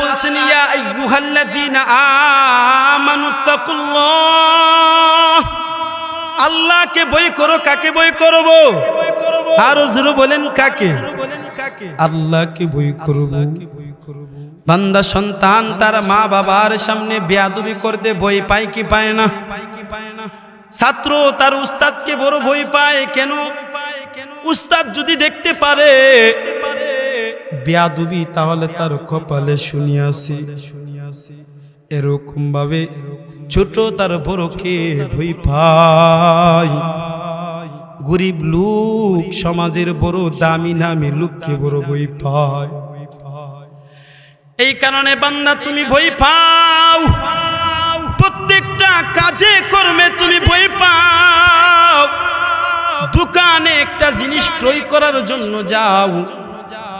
বলছেন আল্লাহকে বই করো, কাকে বই করব? আর হুজুর বলেন, কাকে? আল্লাহকে বই করব। বান্দা সন্তান তার মা বাবার সামনে বেয়াদবি করতে বই পায় কি পায় না? ছাত্র তার উস্তাদকে বড় বই পায়, কেন? উস্তাদ যদি দেখতে পারে বেয়াদবি, তাহলে তার কপালে শুনিয়াছি। এরকম ভাবে ছোট তার বড়কে ভয় পায় গরিব লোক সমাজের বড় দামি নামি লোককে বড় বই পায়। এই কারণে বান্দা, তুমি বই পাও। প্রত্যেকটা কাজে, কর্মে তুমি বই পাও। দোকানে একটা জিনিস ক্রয় করার জন্য যাও।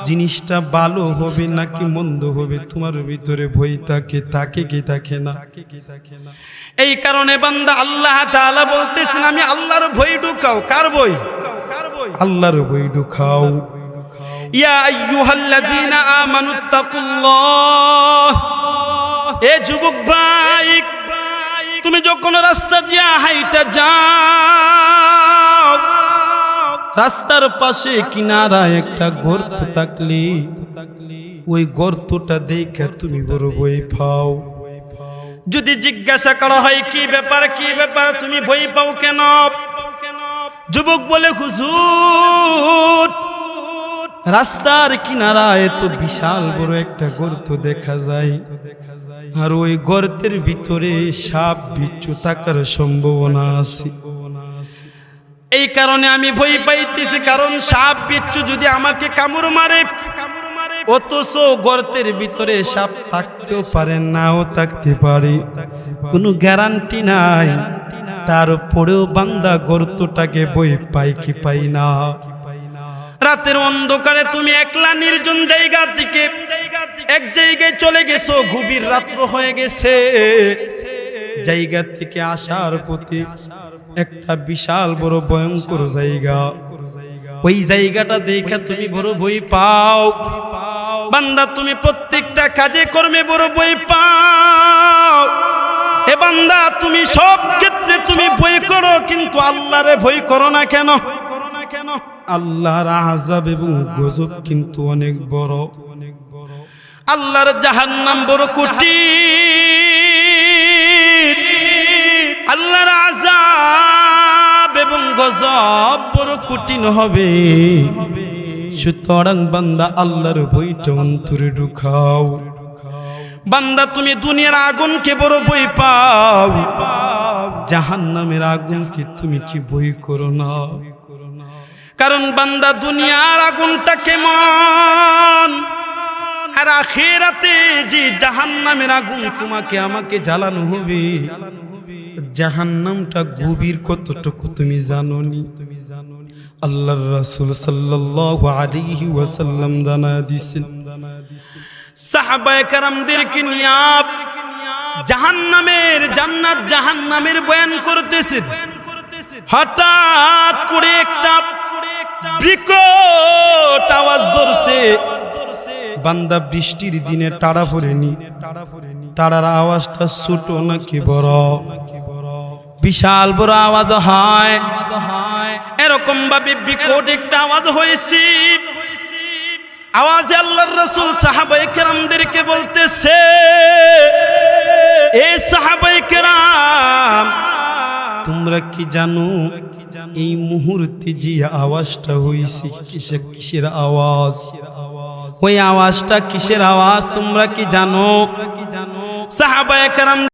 জিনিসটা ভালো হবে নাকি মন্দ হবে? তোমার ভিতরে ভয় থাকে থাকে কি থাকে না? এই কারণে বান্দা আল্লাহ তাআলা বলতেছেন, আমি আল্লাহর ভয় ঢুকাও। কার বই আল্লাহর বই ঢুকাও। ইয়া আইয়ুহাল্লাযীনা আমানুত্তাকুল্লাহ এ যুবক ভাই, তুমি যখন রাস্তা দিয়া হাইটা যাও রাস্তার পাশে কিনারায় একটা গর্ত থাকলে। ওই গর্তটা দেখে তুমি বড় বই পাও। যদি জিজ্ঞাসা করা হয়, কি ব্যাপার কি ব্যাপার? তুমি বই পাও কেন? যুবক বলে, হুজুর, রাস্তার কিনারায় তো বিশাল বড় একটা গর্ত দেখা যায়। আর ওই গর্তের ভিতরে সাপ, বিচ্ছু থাকার সম্ভাবনা আছে। এই কারণে আমি ভয় পাইতেছি, কারণ সাপ বিচ্ছু যদি আমাকে কামড় মারে কামড় মারে অথচ গর্তের ভিতরে সাপ থাকতেও পারে নাও থাকতে পারে। কোনো গ্যারান্টি নাই তারপরেও বান্দা গর্তটাকে বই পাই কি পাই না। রাতের অন্ধকারে তুমি একলা নির্জন জায়গা থেকে এক জায়গায় চলে গেছো, গভীর রাত্র হয়ে গেছে। জায়গা থেকে আসার প্রতি একটা বিশাল বড় ভয়ঙ্কর জায়গা। ওই জায়গাটা দেখে তুমি বড় বই পাও। বান্দা, তুমি প্রত্যেকটা কাজে কর্মে বড় বই পাও। এ বান্দা, তুমি সব ক্ষেত্রে তুমি বই করো, কিন্তু আল্লাহরে ভয় করো না কেন? কেন আল্লাহর আজাব এবং গজব কিন্তু অনেক বড়। আল্লাহর জাহান্নাম বড় কুটি গজব বড় কঠিন হবে। সুতরাং বান্দা আল্লাহর বইটা অন্তরে ঢুকাও। বান্দা, তুমি দুনিয়ার আগুনকে বড় বই পাও। জাহান্নামের আগুনকে তুমি কি বই করো না? কারণ বান্দা, দুনিয়ার আগুনটা কেমন? আর আখেরাতে যে জাহান্নামের আগুন তোমাকে, আমাকে জ্বালানো হবে। জাহান্নামটা গভীর কতটুকু তুমি জানো নি তুমি জানো আল্লাহর রাসূল সাল্লাল্লাহু আলাইহি ওয়াসাল্লাম জানা জাহান্নামের জান্নাত জাহান্নামের বয়ান হঠাৎ করে আওয়াজ বান্দা বৃষ্টির দিনে টাড়া পড়েনি টাড়ার আওয়াজটা ছোট নাকি বড়? বিশাল বড় আওয়াজ হয়। এরকম ভাবে বিকট একটা আওয়াজ হয়েছে। আওয়াজে আল্লাহর রাসূল সাহাবায়ে কেরামদেরকে বলতেছে এ সাহাবায়ে কেরাম তোমরা কি জানো এই মুহূর্তে যে আওয়াজটা হয়েছে কিসের কিসের আওয়াজ? ওই আওয়াজটা কিসের আওয়াজ তোমরা কি জানো? সাহাবায়ে কেরাম